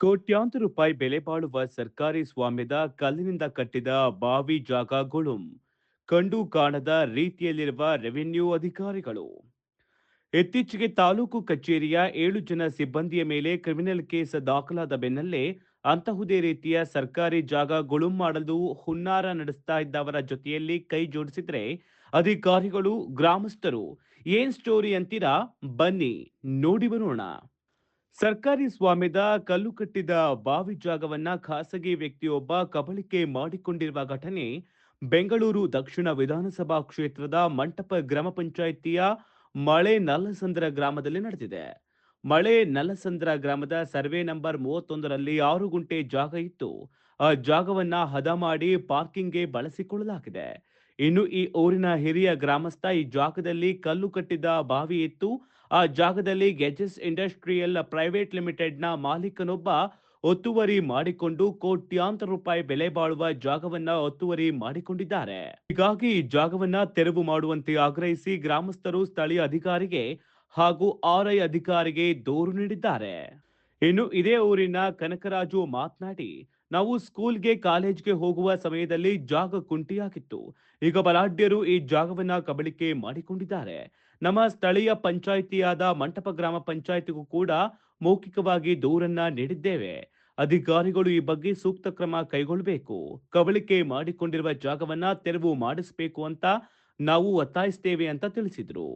ಕೋಟ್ಯಾಂತರ ರೂಪಾಯಿ ಬೆಲೆ ಬಾಳುವ ಸರ್ಕಾರಿ ಸ್ವಾಮ್ಯದ ಕಲ್ಲಿನಿಂದ ಕಟ್ಟಿದ ಬಾವಿ ಜಾಗಗಳು ಕಂಡು ಕಾಣದ ರೀತಿಯಲ್ಲಿರುವ ರೆವಿನ್ಯೂ ಅಧಿಕಾರಿಗಳು. ಇತ್ತೀಚೆಗೆ ತಾಲೂಕು ಕಚೇರಿಯ ಏಳು ಜನ ಸಿಬ್ಬಂದಿಯ ಮೇಲೆ ಕ್ರಿಮಿನಲ್ ಕೇಸ್ ದಾಖಲಾದ ಬೆನ್ನಲ್ಲೇ ಅಂತಹುದೇ ರೀತಿಯ ಸರ್ಕಾರಿ ಜಾಗ ಗುಳುಂ ಮಾಡಲು ಹುನ್ನಾರ ನಡೆಸ್ತಾ ಇದ್ದವರ ಜೊತೆಯಲ್ಲಿ ಕೈ ಜೋಡಿಸಿದ್ರೆ ಅಧಿಕಾರಿಗಳು, ಗ್ರಾಮಸ್ಥರು, ಏನ್ ಸ್ಟೋರಿ ಅಂತೀರಾ? ಬನ್ನಿ, ನೋಡಿ ಬರೋಣ. ಸರ್ಕಾರಿ ಸ್ವಾಮ್ಯದ ಕಲ್ಲು ಕಟ್ಟಿದ ಬಾವಿ ಜಾಗವನ್ನ ಖಾಸಗಿ ವ್ಯಕ್ತಿಯೊಬ್ಬ ಕಬಳಿಕೆ ಮಾಡಿಕೊಂಡಿರುವ ಘಟನೆ ಬೆಂಗಳೂರು ದಕ್ಷಿಣ ವಿಧಾನಸಭಾ ಕ್ಷೇತ್ರದ ಮಂಟಪ ಗ್ರಾಮ ಪಂಚಾಯಿತಿಯ ಮಳೆ ನಲ್ಲಸಂದ್ರ ಗ್ರಾಮದಲ್ಲಿ ನಡೆದಿದೆ. ಮಳೆ ನಲ್ಲಸಂದ್ರ ಗ್ರಾಮದ ಸರ್ವೆ ನಂಬರ್ ಮೂವತ್ತೊಂದರಲ್ಲಿ ಆರು ಗುಂಟೆ ಜಾಗ ಇತ್ತು. ಆ ಜಾಗವನ್ನ ಹದ ಮಾಡಿ ಪಾರ್ಕಿಂಗ್ಗೆ ಬಳಸಿಕೊಳ್ಳಲಾಗಿದೆ. ಇನ್ನು ಈ ಊರಿನ ಹಿರಿಯ ಗ್ರಾಮಸ್ಥ ಈ ಜಾಗದಲ್ಲಿ ಕಲ್ಲು ಕಟ್ಟಿದ ಬಾವಿ ಇತ್ತು. ಆ ಜಾಗದಲ್ಲಿ ಗೆಜೆಸ್ ಇಂಡಸ್ಟ್ರಿಯಲ್ ಪ್ರೈವೇಟ್ ಲಿಮಿಟೆಡ್ನ ಮಾಲೀಕನೊಬ್ಬ ಒತ್ತುವರಿ ಮಾಡಿಕೊಂಡು ಕೋಟ್ಯಾಂತರ ರೂಪಾಯಿ ಬೆಲೆ ಬಾಳುವ ಜಾಗವನ್ನ ಒತ್ತುವರಿ ಮಾಡಿಕೊಂಡಿದ್ದಾರೆ. ಹೀಗಾಗಿ ಈ ಜಾಗವನ್ನ ತೆರವು ಮಾಡುವಂತೆ ಆಗ್ರಹಿಸಿ ಗ್ರಾಮಸ್ಥರು ಸ್ಥಳೀಯ ಅಧಿಕಾರಿಗೆ ಹಾಗೂ ಆರ್ಐ ಅಧಿಕಾರಿಗೆ ದೂರು ನೀಡಿದ್ದಾರೆ. ಇನ್ನು ಇದೇ ಊರಿನ ಕನಕರಾಜು ಮಾತನಾಡಿ, ನಾವು ಸ್ಕೂಲ್ಗೆ ಕಾಲೇಜ್ಗೆ ಹೋಗುವ ಸಮಯದಲ್ಲಿ ಜಾಗ ಕುಂಟಿಯಾಗಿತ್ತು. ಈಗ ಬಲಾಢ್ಯರು ಈ ಜಾಗವನ್ನ ಕಬಳಿಕೆ ಮಾಡಿಕೊಂಡಿದ್ದಾರೆ. ನಮ್ಮ ಸ್ಥಳೀಯ ಪಂಚಾಯಿತಿಯಾದ ಮಂಟಪ ಗ್ರಾಮ ಪಂಚಾಯಿತಿಗೂ ಕೂಡ ಮೌಖಿಕವಾಗಿ ದೂರನ್ನ ನೀಡಿದ್ದೇವೆ. ಅಧಿಕಾರಿಗಳು ಈ ಬಗ್ಗೆ ಸೂಕ್ತ ಕ್ರಮ ಕೈಗೊಳ್ಳಬೇಕು. ಕವಳಿಕೆ ಮಾಡಿಕೊಂಡಿರುವ ಜಾಗವನ್ನ ತೆರವು ಮಾಡಿಸಬೇಕು ಅಂತ ನಾವು ಒತ್ತಾಯಿಸ್ತೇವೆ ಅಂತ ತಿಳಿಸಿದ್ರು.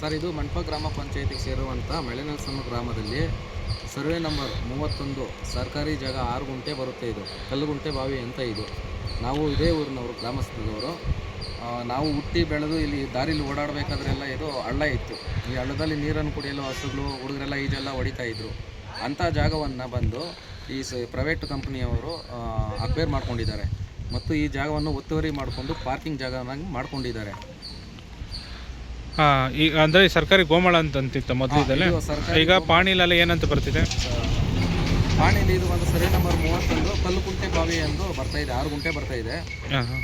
ಸರ್ ಇದು ಮಂಟಪ ಗ್ರಾಮ ಪಂಚಾಯತಿಗೆ ಸೇರುವಂಥ ಮಳೆನಲ್ಸಮ್ಮ ಗ್ರಾಮದಲ್ಲಿ ಸರ್ವೆ ನಂಬರ್ ಮೂವತ್ತೊಂದು ಸರ್ಕಾರಿ ಜಾಗ ಆರು ಗುಂಟೆ ಬರುತ್ತೆ ಇದು. ಕಲ್ಲುಗುಂಟೆ ಬಾವಿ ಅಂತ ಇದು. ನಾವು ಇದೇ ಊರಿನವರು ಗ್ರಾಮಸ್ಥದವರು ಆ, ನಾವು ಹುಟ್ಟಿ ಬೆಳೆದು ಇಲ್ಲಿ ದಾರಿಲಿ ಓಡಾಡಬೇಕಾದ್ರೆಲ್ಲ ಇದು ಹಳ್ಳ ಇತ್ತು. ಈ ಹಳ್ಳದಲ್ಲಿ ನೀರನ್ನು ಕುಡಿಯಲು ಹಸುಗಳು ಹುಡುಗರೆಲ್ಲ ಈಜೆಲ್ಲ ಹೊಡಿತಾ ಇದ್ರು. ಅಂಥ ಜಾಗವನ್ನು ಬಂದು ಈ ಸ ಪ್ರೈವೇಟ್ ಕಂಪ್ನಿಯವರು ಅಕ್ವೇರ್ ಮಾಡ್ಕೊಂಡಿದ್ದಾರೆ. ಮತ್ತು ಈ ಜಾಗವನ್ನು ಒತ್ತುವರಿ ಮಾಡಿಕೊಂಡು ಪಾರ್ಕಿಂಗ್ ಜಾಗವನ್ನಾಗಿ ಮಾಡ್ಕೊಂಡಿದ್ದಾರೆ. ಈಗ ಅಂದರೆ ಸರ್ಕಾರಿ ಗೋಮಾಳ ಅಂತ ಅಂತಿತ್ತು ಮೊದಲು ಇದೆಲ್ಲ ಇದು ಸರ್ಕಾರಿ ಈಗ ಪಾಣಿಲಲ್ಲಿ ಏನಂತ ಬರ್ತಿದೆ? ಪಾಣಿಲಿ ಇದು ಒಂದು ಸರಿ ನಂಬರ್ ಮೂವತ್ತೊಂದು ಕಲ್ಲು ಕುಂಟೆ ಬಾವಿ ಎಂದು ಬರ್ತಾ ಇದೆ ಆರು ಗುಂಟೆ ಬರ್ತಾ ಇದೆ.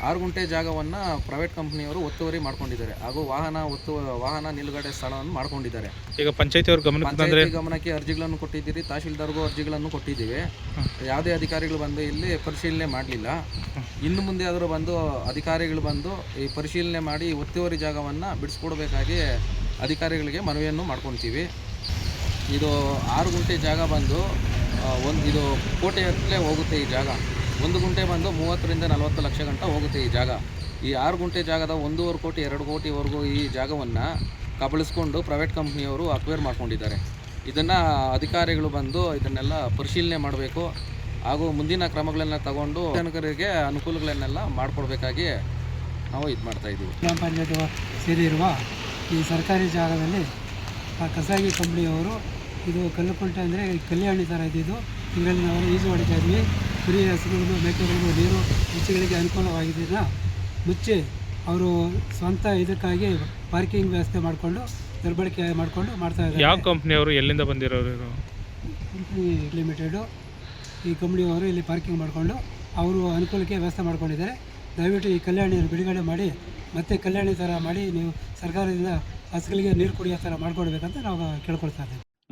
ಆರು ಗುಂಟೆ ಜಾಗವನ್ನ ಪ್ರೈವೇಟ್ ಕಂಪನಿಯವರು ಒತ್ತುವರಿ ಮಾಡ್ಕೊಂಡಿದ್ದಾರೆ. ಹಾಗೂ ವಾಹನ ಒತ್ತು ವಾಹನ ನಿಲುಗಡೆ ಸ್ಥಳವನ್ನು ಮಾಡ್ಕೊಂಡಿದ್ದಾರೆ. ಈಗ ಪಂಚಾಯತಿ ಅವ್ರ ಗಮನಕ್ಕೆ ಗಮನಕ್ಕೆ ಅರ್ಜಿಗಳನ್ನು ಕೊಟ್ಟಿದ್ದೀರಿ ತಹಶೀಲ್ದಾರ್ಗೂ ಅರ್ಜಿಗಳನ್ನು ಕೊಟ್ಟಿದ್ದೀವಿ. ಯಾವುದೇ ಅಧಿಕಾರಿಗಳು ಬಂದು ಇಲ್ಲಿ ಪರಿಶೀಲನೆ ಮಾಡಲಿಲ್ಲ. ಇನ್ನು ಮುಂದೆ ಆದರೂ ಬಂದು ಅಧಿಕಾರಿಗಳು ಬಂದು ಈ ಪರಿಶೀಲನೆ ಮಾಡಿ ಒತ್ತುವರಿ ಜಾಗವನ್ನು ಬಿಡಿಸ್ಕೊಡ್ಬೇಕಾಗಿ ಅಧಿಕಾರಿಗಳಿಗೆ ಮನವಿಯನ್ನು ಮಾಡ್ಕೊತೀವಿ. ಇದು ಆರು ಗುಂಟೆ ಜಾಗ ಬಂದು ಒಂದು ಇದು ಕೋಟೆಯಲ್ಲೇ ಹೋಗುತ್ತೆ ಈ ಜಾಗ. ಒಂದು ಗುಂಟೆ ಬಂದು ಮೂವತ್ತರಿಂದ ನಲವತ್ತು ಲಕ್ಷ ಗಂಟ ಹೋಗುತ್ತೆ ಈ ಜಾಗ. ಈ ಆರು ಗುಂಟೆ ಜಾಗದ ಒಂದೂವರೆ ಕೋಟಿ, ಎರಡು ಕೋಟಿವರೆಗೂ ಈ ಜಾಗವನ್ನು ಕಬಳಿಸ್ಕೊಂಡು ಪ್ರೈವೇಟ್ ಕಂಪ್ನಿಯವರು ಅಕ್ವೇರ್ ಮಾಡ್ಕೊಂಡಿದ್ದಾರೆ. ಇದನ್ನು ಅಧಿಕಾರಿಗಳು ಬಂದು ಇದನ್ನೆಲ್ಲ ಪರಿಶೀಲನೆ ಮಾಡಬೇಕು. ಹಾಗೂ ಮುಂದಿನ ಕ್ರಮಗಳನ್ನು ತಗೊಂಡು ಜನಕರಿಗೆ ಅನುಕೂಲಗಳನ್ನೆಲ್ಲ ಮಾಡಿಕೊಡ್ಬೇಕಾಗಿ ನಾವು ಇದು ಮಾಡ್ತಾ ಇದ್ದೀವಿ. ಗ್ರಾಮ ಪಂಚಾಯತ್ ಸೇರಿರುವ ಈ ಸರ್ಕಾರಿ ಜಾಗದಲ್ಲಿ ಖಸಾಗಿ ಕಂಪ್ನಿಯವರು ಇದು ಕಲ್ಲುಕುಂಟೆ ಅಂದರೆ ಕಲ್ಯಾಣಿ ಥರ ಇದ್ದಿದ್ದು ಇದರಲ್ಲಿ ನಾವು ಈಜು ಹೊಡಿತಾ ಇದ್ವಿ. ಕುರಿ ಹಸುಗಳಿಗೂ ಮೇಕೆಗಳಿಗೂ ನೀರು ಈಚೆಗಳಿಗೆ ಅನುಕೂಲವಾಗಿದ್ದರಿಂದ ಮುಚ್ಚಿ ಅವರು ಸ್ವಂತ ಇದಕ್ಕಾಗಿ ಪಾರ್ಕಿಂಗ್ ವ್ಯವಸ್ಥೆ ಮಾಡಿಕೊಂಡು ದುರ್ಬಳಕೆ ಮಾಡಿಕೊಂಡು ಮಾಡ್ತಾ ಇದ್ದಾರೆ. ಯಾವ ಕಂಪ್ನಿಯವರು ಎಲ್ಲಿಂದ ಬಂದಿರೋರು ಕಂಪ್ನಿ ಲಿಮಿಟೆಡು ಈ ಕಂಪ್ನಿಯವರು ಇಲ್ಲಿ ಪಾರ್ಕಿಂಗ್ ಮಾಡಿಕೊಂಡು ಅವರು ಅನುಕೂಲಕ್ಕೆ ವ್ಯವಸ್ಥೆ ಮಾಡ್ಕೊಂಡಿದ್ದಾರೆ. ದಯವಿಟ್ಟು ಈ ಕಲ್ಯಾಣಿಯನ್ನು ಬಿಡುಗಡೆ ಮಾಡಿ ಮತ್ತೆ ಕಲ್ಯಾಣಿ ಥರ ಮಾಡಿ ನೀವು ಸರ್ಕಾರದಿಂದ ಹಸುಗಳಿಗೆ ನೀರು ಕುಡಿಯೋ ಥರ ಮಾಡಿಕೊಡ್ಬೇಕಂತ ನಾವು ಕೇಳ್ಕೊಳ್ತಾ ಇದ್ದೀವಿ.